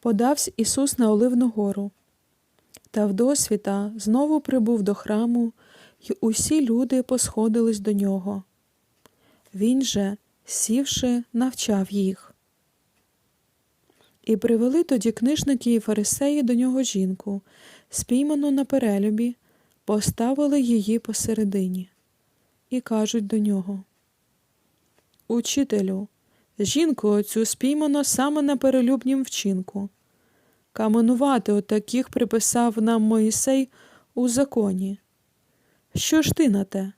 Подавсь Ісус на Оливну гору. Та вдосвіта знову прибув до храму, й усі люди посходились до нього. Він же, сівши, навчав їх. І привели тоді книжники і фарисеї до нього жінку, спійману на перелюбі, поставили її посередині, і кажуть до нього: Учителю, жінку оцю спіймано саме на перелюбнім вчинку. Каменувати отаких приписав нам Моїсей у законі. Що ж ти на те?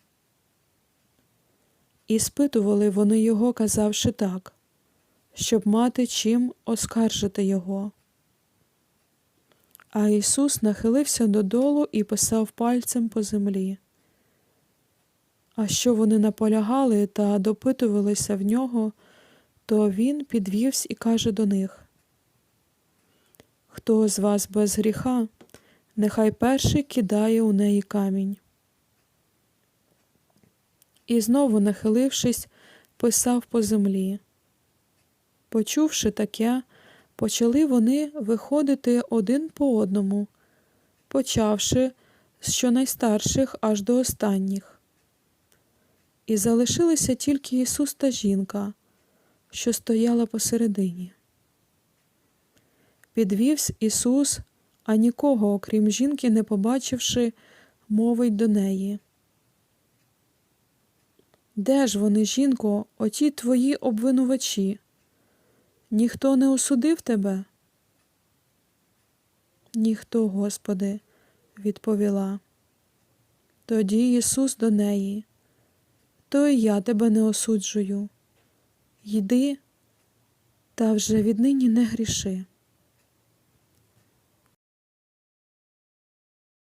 І спитували вони його, казавши так, щоб мати чим оскаржити його. А Ісус нахилився додолу і писав пальцем по землі. А що вони наполягали та допитувалися в нього, то він підвівся і каже до них Хто з вас без гріха, нехай перший кидає у неї камінь. І знову, нахилившись, писав по землі. Почувши таке, почали вони виходити один по одному, почавши з щонайстарших аж до останніх. І залишилися тільки Ісус та жінка, що стояла посередині. Підвівсь Ісус, а нікого, окрім жінки, не побачивши, мовить до неї. Де ж вони, жінко, оті твої обвинувачі? Ніхто не осудив тебе? Ніхто, Господи, відповіла. Тоді Ісус до неї, то і я тебе не осуджую. Йди, та вже віднині не гріши.